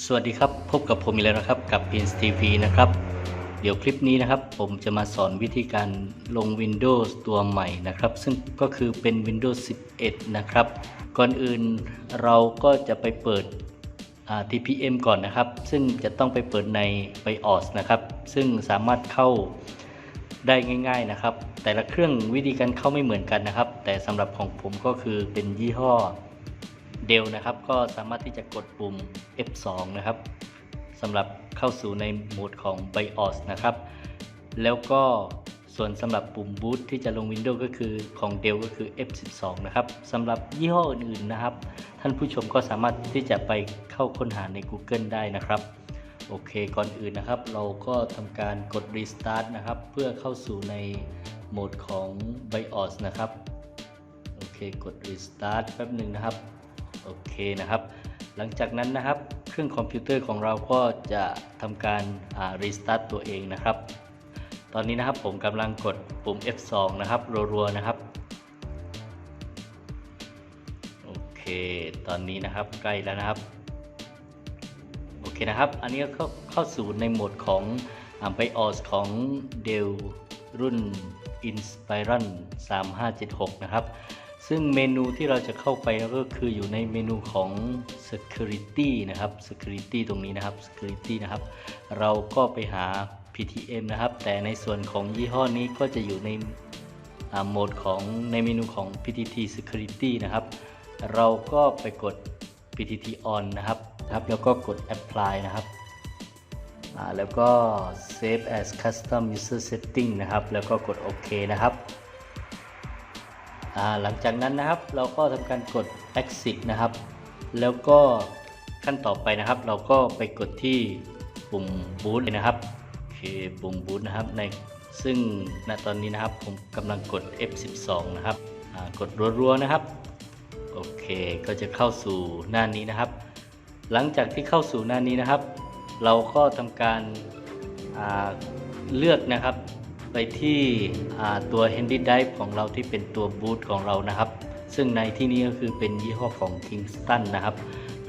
สวัสดีครับ พบกับผมอีกแล้วนะครับกับ Pins TV นะครับ เดี๋ยวคลิปนี้นะครับ ผมจะมาสอนวิธีการลง Windows ตัวใหม่นะครับ ซึ่งก็คือเป็น Windows 11 นะครับ ก่อนอื่นเราก็จะไปเปิดอ่า TPM ก่อนนะครับ ซึ่งจะต้องไปเปิดใน BIOS นะครับ ซึ่งสามารถเข้าได้ง่าย ๆนะครับ แต่ละเครื่องวิธีการเข้าไม่เหมือนกันนะครับ แต่สำหรับของผมก็คือเป็นยี่ห้อ เดลนะครับ ก็สามารถที่จะกดปุ่ม F2 นะครับสำหรับเข้าสู่ในโหมดของ BIOS นะครับ แล้วก็ส่วนสำหรับปุ่ม Boot ที่จะลง Windows ก็คือของ Dell ก็คือ F12 นะครับสำหรับยี่ห้ออื่นๆนะครับ ท่านผู้ชมก็สามารถที่จะไปเข้าค้นหาใน Google ได้นะครับ โอเคก่อนอื่นนะครับ เราก็ทำการกด Restart นะครับ เพื่อเข้าสู่ในโหมดของ BIOS นะครับ โอเคกด Restart แป๊บหนึ่งนะครับ โอเคนะครับ หลังจากนั้นนะครับ เครื่องคอมพิวเตอร์ของเราก็จะทำการรีสตาร์ตตัวเองนะครับ ตอนนี้นะครับผมกำลังกดปุ่ม F2 นะครับรัวๆนะครับโอเค ตอนนี้นะครับใกล้แล้วนะครับโอเคนะครับ อันนี้ก็เข้าเข้าสู่ในโหมดของอ่า BIOS ของ Dell รุ่น Inspiron 3576 นะครับ ซึ่งเมนูที่เราจะเข้าไปก็คืออยู่ในเมนูของ security นะครับ security ตรงนี้นะครับ security นะครับ เราก็ไปหา PTM นะครับ แต่ในส่วนของยี่ห้อนี้ก็จะอยู่ในโหมดของในเมนูของ PTT security นะครับ เราก็ไปกด PTT on นะครับครับแล้วก็กด apply นะครับแล้วก็ save as custom user setting นะครับ แล้วก็กดโอเคนะครับ หลังจากนั้นนะครับเราก็ทำการกด exit นะครับ แล้วก็ขั้นต่อไปนะครับ เราก็ไปกดที่ปุ่ม boot เลยนะครับโอเคปุ่ม boot นะครับในซึ่งณตอนนี้นะครับผมกำลังกด F12 นะครับกดรัวๆนะครับโอเคก็จะเข้าสู่หน้านี้นะครับ หลังจากที่เข้าสู่หน้านี้นะครับ เราก็ทำการเลือกนะครับ ไปที่ตัว Handy dive ของเราที่เป็นตัวบูตของเรานะครับ ซึ่งในที่นี้ก็คือเป็นยี่ห้อของ Kingston นะครับ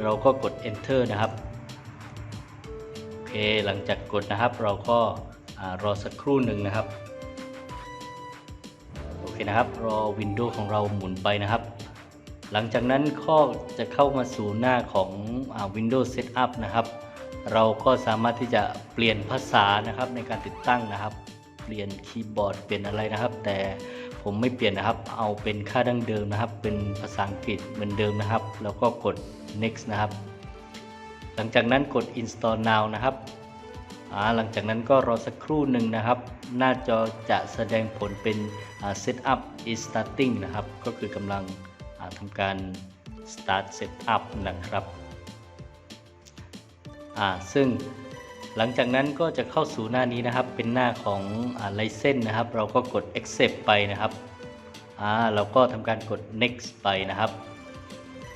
เราก็กด Enter นะครับโอเคหลังจากกดนะครับ เราก็รอสักครู่หนึ่งนะครับโอเคนะครับ รอ Windows ของเราหมุนไปนะครับ หลังจากนั้นก็จะเข้ามาสู่หน้าของอา Windows Setup นะครับ เราก็สามารถที่จะเปลี่ยนภาษานะครับในการติดตั้งนะครับ เปลี่ยนคีย์บอร์ดเปลี่ยนอะไรนะครับ แต่ผมไม่เปลี่ยนนะครับ เอาเป็นค่าดั้งเดิมนะครับ เป็นภาษาอังกฤษเหมือนเดิมนะครับ แล้วก็กด next นะครับ หลังจากนั้นกด install now นะครับหลังจากนั้นก็รอสักครู่หนึ่งนะครับ หน้าจอจะแสดงผลเป็น setup is starting นะครับ ก็คือกำลังทำการ start setup นะครับซึ่ง หลังจากนั้นก็จะเข้าสู่หน้านี้นะครับ เป็นหน้าของอ่า license นะครับ เราก็กด accept ไปนะครับอ่าเราก็ทำการกด next ไปนะครับ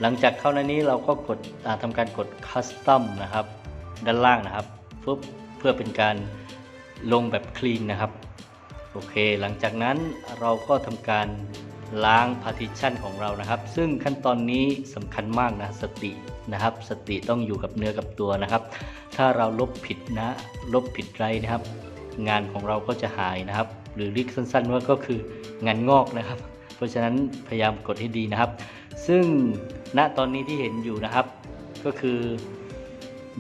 หลังจากเข้าหน้านี้เราก็กดทำการกด custom นะครับ ด้านล่างนะครับปุ๊บเพื่อเป็นการลงแบบ clean นะครับ โอเค หลังจากนั้นเราก็ทำการ ล้าง partition ของเรานะครับ ซึ่งขั้นตอนนี้สำคัญมากนะสตินะครับ สติต้องอยู่กับเนื้อกับตัวนะครับ ถ้าเราลบผิดนะลบผิดไรนะครับ งานของเราก็จะหายนะครับ หรือเรียกสั้นๆว่าก็คืองานงอกนะครับ เพราะฉะนั้นพยายามกดให้ดีนะครับ ซึ่งณตอนนี้ที่เห็นอยู่นะครับ ก็คือ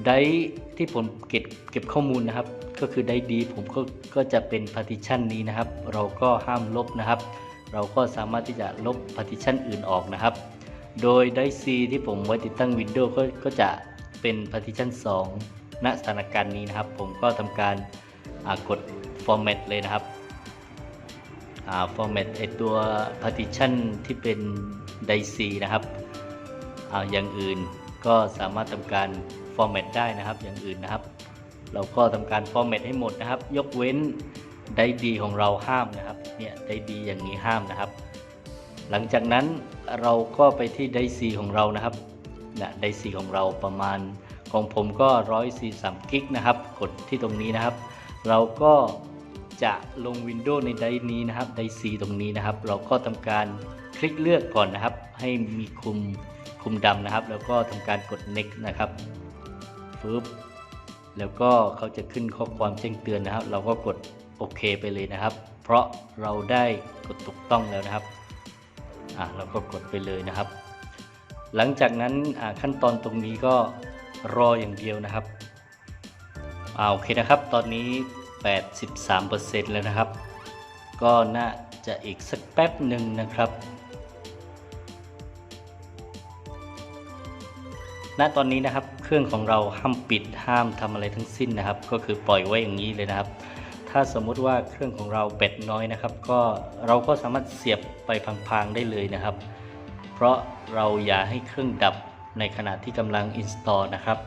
ไดร์ที่ผมเก็บเก็บข้อมูลนะครับ ก็คือไดร์ดีผมก็ก็จะเป็น partition นี้นะครับ เราก็ห้ามลบนะครับ เราก็สามารถที่จะลบ partition อื่นออกนะครับ โดยไดร์ C ที่ผมไว้ติดตั้ง Windows ก็ก็จะเป็น partition 2 ณ สถานการณ์นี้นะครับ ผมก็ทำการกด format เลยนะครับ format ไอตัว partition ที่เป็นไดซีนะครับอาอย่างอื่นก็สามารถทำการ format ได้นะครับ อย่างอื่นนะครับ เราก็ทำการ format ให้หมดนะครับ ยกเว้น ไดดีของเราห้ามนะครับเนี่ยไดดีอย่างนี้ห้ามนะครับ หลังจากนั้นเราก็ไปที่ไดซีของเรานะครับนะไดซีของเราประมาณของผมก็143กิกนะครับกดที่ตรงนี้นะครับ เราก็จะลง Windows ในไดร์นี้นะครับไดร์ C ตรงนี้นะครับ เราก็ทำการคลิกเลือกก่อนนะครับ ให้มีคุมคุมดำนะครับ แล้วก็ทำการกด next นะครับฟึบแล้วก็เขาจะขึ้นข้อความแจ้งเตือนนะครับ เราก็กด โอเคไปเลยนะครับ เพราะเราได้กดถูกต้องแล้วนะครับอะเราก็กดไปเลยนะครับ หลังจากนั้นขั้นตอนตรงนี้ก็รออย่างเดียวนะครับอ่าโอเคนะครับ ตอนนี้ 83%แล้วนะครับ ก็น่าจะอีกสักแป๊บหนึ่งนะครับณตอนนี้นะครับเครื่องของเราห้ามปิดห้ามทำอะไรทั้งสิ้นนะครับ ก็คือปล่อยไว้อย่างนี้เลยนะครับ ถ้าสมมุติว่าเครื่องของเราแบตน้อยนะครับ ก็เราก็สามารถเสียบไปพังๆได้เลยนะครับ เพราะเราอย่าให้เครื่องดับในขณะที่กำลัง install นะครับ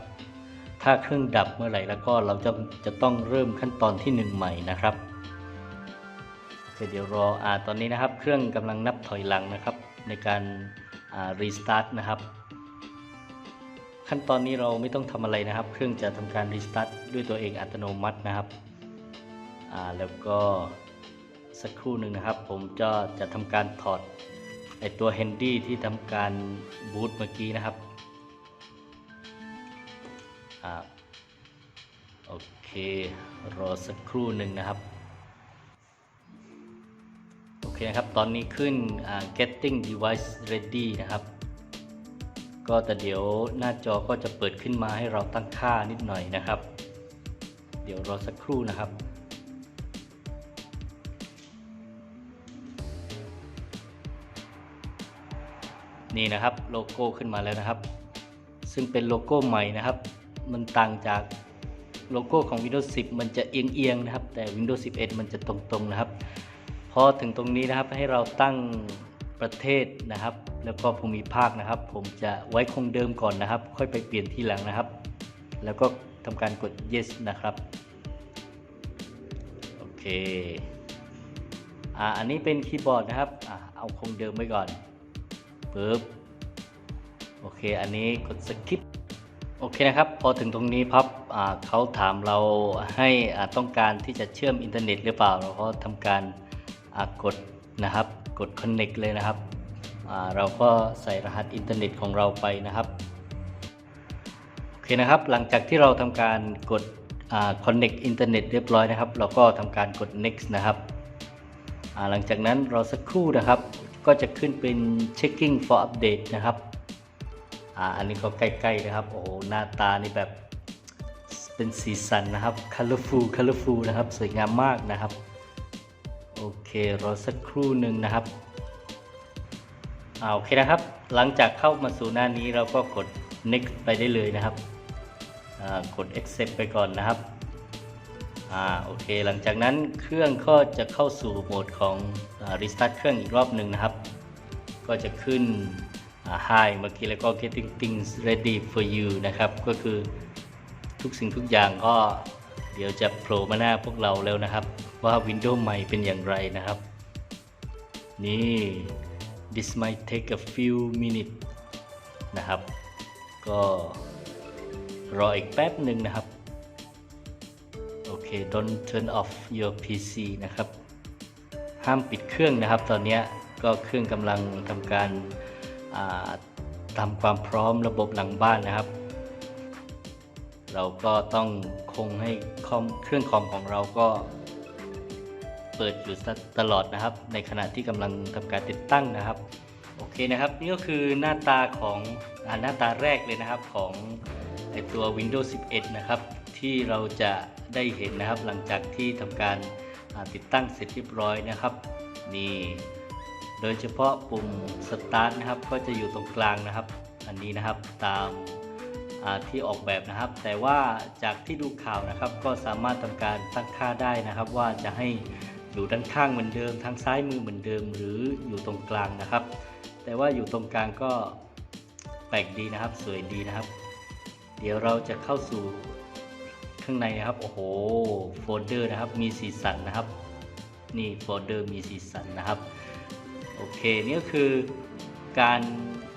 ถ้าเครื่องดับเมื่อไหร่แล้วก็เราจะจะต้องเริ่มขั้นตอนที่หนึ่งใหม่นะครับโอเคเดี๋ยวรออ่าตอนนี้นะครับ เครื่องกำลังนับถอยหลังนะครับ ในการอ่า restart นะครับขั้นตอนนี้เราไม่ต้องทำอะไรนะครับ เครื่องจะทำการ restart ด้วยตัวเองอัตโนมัตินะครับ อ่าแล้วก็สักครู่หนึ่งนะครับ ผมจะจะทำการถอดไอตัว handy ที่ทำการบูตเมื่อกี้นะครับอ่าโอเครอสักครู่หนึ่งนะครับโอเคนะครับตอนนี้ขึ้น getting device ready นะครับ ก็แต่เดี๋ยวหน้าจอก็จะเปิดขึ้นมาให้เราตั้งค่านิดหน่อยนะครับ เดี๋ยวรอสักครู่นะครับ นี่นะครับโลโก้ขึ้นมาแล้วนะครับ ซึ่งเป็นโลโก้ใหม่นะครับ มันต่างจากโลโก้ของ Windows 10 มันจะเอียงๆนะครับ แต่ Windows 11 มันจะตรงๆนะครับ พอถึงตรงนี้นะครับให้เราตั้งประเทศนะครับ แล้วก็ภูมิภาคนะครับ ผมจะไว้คงเดิมก่อนนะครับ ค่อยไปเปลี่ยนทีหลังนะครับ แล้วก็ทำการกด yes นะครับโอเคอ่าอันนี้เป็นคีย์บอร์ดนะครับอ่าเอาคงเดิมไว้ก่อน ปึ๊บโอเค อันนี้กด skip โอเคนะครับ พอถึงตรงนี้พับเขาถามเราให้ต้องการที่จะเชื่อมอินเทอร์เน็ตหรือเปล่า เราก็ทำการกดนะครับ กด connect เลยนะครับ เราก็ใส่รหัสอินเทอร์เน็ตของเราไปนะครับ โอเคนะครับ หลังจากที่เราทำการกดอ่า connect อินเทอร์เน็ตเรียบร้อยนะครับ เราก็ทำการกด next นะครับ หลังจากนั้นรอสักครู่นะครับ ก็จะขึ้นเป็น checking for update นะครับอ่าอันนี้ก็ใกล้ๆนะครับ โอ้โห หน้าตานี่แบบเป็นสีสันนะครับ colorful colorful นะครับ สวยงามมากนะครับ โอเครอสักครู่หนึ่งนะครับอ่าโอเคนะครับ หลังจากเข้ามาสู่หน้านี้เราก็กด next ไปได้เลยนะครับอ่ากด accept ไปก่อนนะครับอ่าโอเค หลังจากนั้นเครื่องก็จะเข้าสู่โหมดของ อ่า restart เครื่องอีกรอบหนึ่งนะครับ ก็จะขึ้น hi เมื่อกี้แล้วก็ getting things ready for you นะครับ ก็คือทุกสิ่งทุกอย่างก็เดี๋ยวจะโผล่มาหน้าพวกเราแล้วนะครับ ว่า Windows ใหม่เป็นอย่างไรนะครับ นี่ this might take a few minutes นะครับ ก็รออีกแป๊บหนึ่งนะครับ โอเค don't turn off your PC นะครับ ห้ามปิดเครื่องนะครับ ตอนนี้ก็เครื่องกำลังทำการทำความพร้อมระบบหลังบ้านนะครับ เราก็ต้องคงให้คอมเครื่องคอมของเราก็เปิดอยู่ตลอดนะครับ ในขณะที่กำลังทำการติดตั้งนะครับ โอเคนะครับนี่ก็คือหน้าตาของอหน้าตาแรกเลยนะครับของไอตัว Windows 11 นะครับ ที่เราจะได้เห็นนะครับหลังจากที่ทำการ ติดตั้งเสร็จเรียบร้อยนะครับนี่โดยเฉพาะปุ่ม Start นะครับก็จะอยู่ตรงกลางนะครับ อันนี้นะครับตามาที่ออกแบบนะครับ แต่ว่าจากที่ดูข่าวนะครับ ก็สามารถทำการตั้งค่าได้นะครับ ว่าจะให้อยู่ด้านข้างเหมือนเดิมทางซ้ายมือเหมือนเดิม หรืออยู่ตรงกลางนะครับ แต่ว่าอยู่ตรงกลางก็แปลกดีนะครับ สวยดีนะครับ เดี๋ยวเราจะเข้าสู่ ข้างในนะครับ โอ้โห โฟลเดอร์นะครับ มีสีสันนะครับ นี่โฟลเดอร์มีสีสันนะครับ โอเค นี่ก็คือการ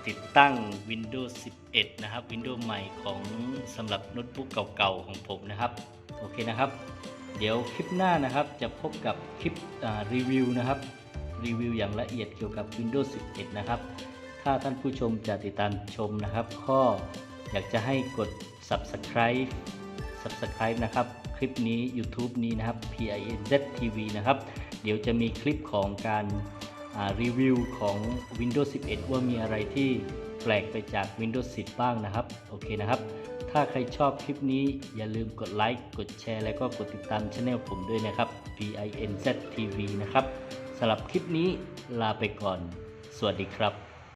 ติดตั้ง Windows 11 นะครับ Windows ใหม่ของสำหรับโน้ตบุ๊กเก่าๆของผมนะครับ โอเคนะครับ เดี๋ยวคลิปหน้านะครับ จะพบกับคลิปรีวิวนะครับ รีวิวอย่างละเอียดเกี่ยวกับ Windows 11 นะครับ ถ้าท่านผู้ชมจะติดตามชมนะครับก็อยากจะให้กด subscribe subscribe นะครับ คลิปนี้ YouTube นี้นะครับ PINZ TV นะครับ เดี๋ยวจะมีคลิปของการรีวิวของ Windows 11 ว่ามีอะไรที่แปลกไปจาก Windows 10 บ้างนะครับ โอเคนะครับ ถ้าใครชอบคลิปนี้อย่าลืมกดไลค์ กดแชร์ แล้วก็กดติดตามช anel ผมด้วยนะครับ PINZ TV นะครับสำหรับคลิปนี้ลาไปก่อน สวัสดีครับ